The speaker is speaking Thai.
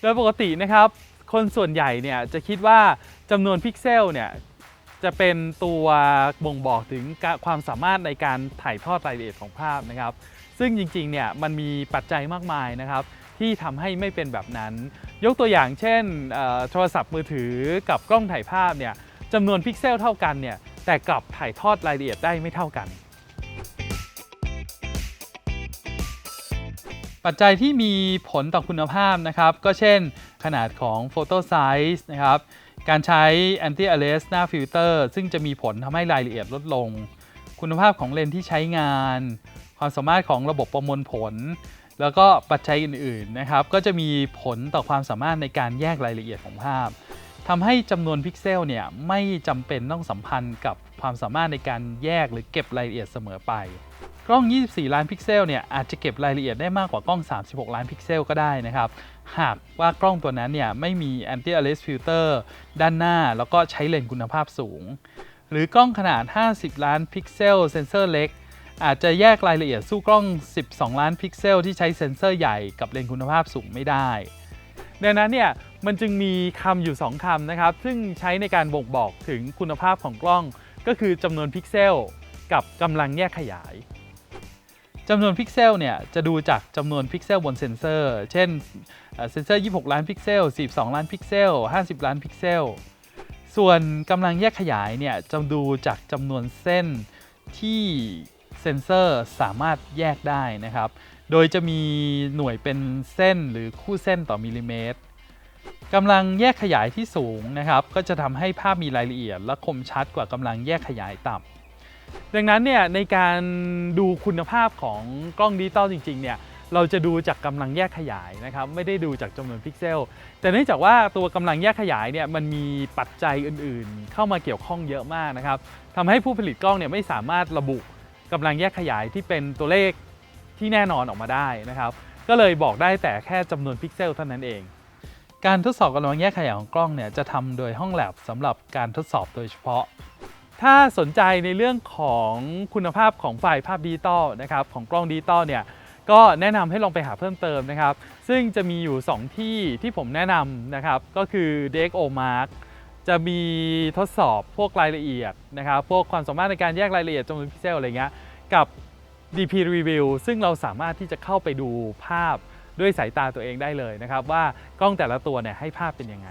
โดยปกตินะครับคนส่วนใหญ่เนี่ยจะคิดว่าจำนวนพิกเซลเนี่ยจะเป็นตัวบ่งบอกถึงความสามารถในการถ่ายทอดรายละเอียดของภาพนะครับ ซึ่งจริงๆเนี่ยมันมีปัจจัยมากมายนะครับ ที่ทำให้ไม่เป็นแบบนั้น ยกตัวอย่างเช่นโทรศัพท์มือถือกับกล้องถ่ายภาพเนี่ยจำนวนพิกเซลเท่ากันเนี่ยแต่กลับถ่ายทอดรายละเอียดได้ไม่เท่ากัน ปัจจัยที่มีผลต่อคุณภาพนะครับ ก็เช่น ขนาดของโฟโต้ไซส์นะครับการใช้ anti arrest หน้าฟิลเตอร์ซึ่งจะมีผลทำให้รายละเอียดลดลง คุณภาพของเลนส์ที่ใช้งาน ความสามารถของระบบประมวลผล แล้วก็ปัจจัยอื่นๆนะครับ ก็จะมีผลต่อความสามารถในการแยกรายละเอียดของภาพทำให้จำนวนพิกเซลเนี่ยไม่จำเป็นต้องสัมพันธ์กับความสามารถในการแยกหรือเก็บรายละเอียดเสมอไป กล้อง 24 ล้านพิกเซลเนี่ยอาจจะเก็บรายละเอียดได้มากกว่ากล้อง 36 ล้านพิกเซลก็ได้นะครับหากว่ากล้องตัวนั้นเนี่ยไม่มี anti arrest filter ด้านหน้าแล้วก็ใช้เลนส์คุณภาพสูง หรือกล้องขนาด 50 ล้านพิกเซลเซนเซอร์เล็ก อาจจะแยกรายละเอียดสู้กล้อง 12 ล้านพิกเซลที่ใช้เซ็นเซอร์ใหญ่กับเลนส์คุณภาพสูงไม่ได้ดังนั้นเนี่ยมันจึงมีคำอยู่ 2คำนะครับ ซึ่งใช้ในการบ่งบอกถึงคุณภาพของกล้อง ก็คือจำนวนพิกเซล กับกำลังแยกขยาย จำนวนพิกเซลเนี่ยจะดูจากจำนวนพิกเซลบนเซ็นเซอร์ เช่นเซ็นเซอร์ 26 ล้านพิกเซล 42 ล้านพิกเซล 50 ล้านพิกเซล ส่วนกำลังแยกขยายเนี่ยจะดูจากจำนวนเส้นที่เซ็นเซอร์สามารถแยกได้นะครับ โดยจะมีหน่วยเป็นเส้นหรือคู่เส้นต่อมิลลิเมตรกำลังแยกขยายที่สูงนะครับ ก็จะทำให้ภาพมีรายละเอียดและคมชัดกว่ากำลังแยกขยายต่ำ ดังนั้นเนี่ยในการดูคุณภาพของกล้องดิจิตอลจริงๆเนี่ยเราจะดูจากกำลังแยกขยายนะครับไม่ได้ดูจากจำนวนพิกเซล แต่เนื่องจากว่าตัวกำลังแยกขยายเนี่ยมันมีปัจจัยอื่นๆ เข้ามาเกี่ยวข้องเยอะมากนะครับทำให้ผู้ผลิตกล้องเนี่ยไม่สามารถระบุกำลังแยกขยายที่เป็นตัวเลขที่แน่นอนออกมาได้นะครับ ก็เลยบอกได้แต่แค่จำนวนพิกเซลเท่านั้นเอง การทดสอบกำลังแยกขยายของกล้องเนี่ยจะทำโดยห้องแลบสำหรับการทดสอบโดยเฉพาะ ถ้าสนใจในเรื่องของคุณภาพของไฟล์ภาพดิจิตอลนะครับของกล้องดิจิตอลเนี่ยก็แนะนำให้ลองไปหาเพิ่มเติมนะครับ ซึ่งจะมีอยู่ 2 ที่ที่ผมแนะนำนะครับ ก็คือ DxO Mark จะมีทดสอบพวกรายละเอียดนะครับ พวกความสามารถในการแยกรายละเอียดจำนวนพิกเซลอะไรเงี้ยกับ DP Review ซึ่งเราสามารถที่จะเข้าไปดูภาพด้วยสายตาตัวเองได้เลยนะครับ ว่ากล้องแต่ละตัวเนี่ยให้ภาพเป็นยังไง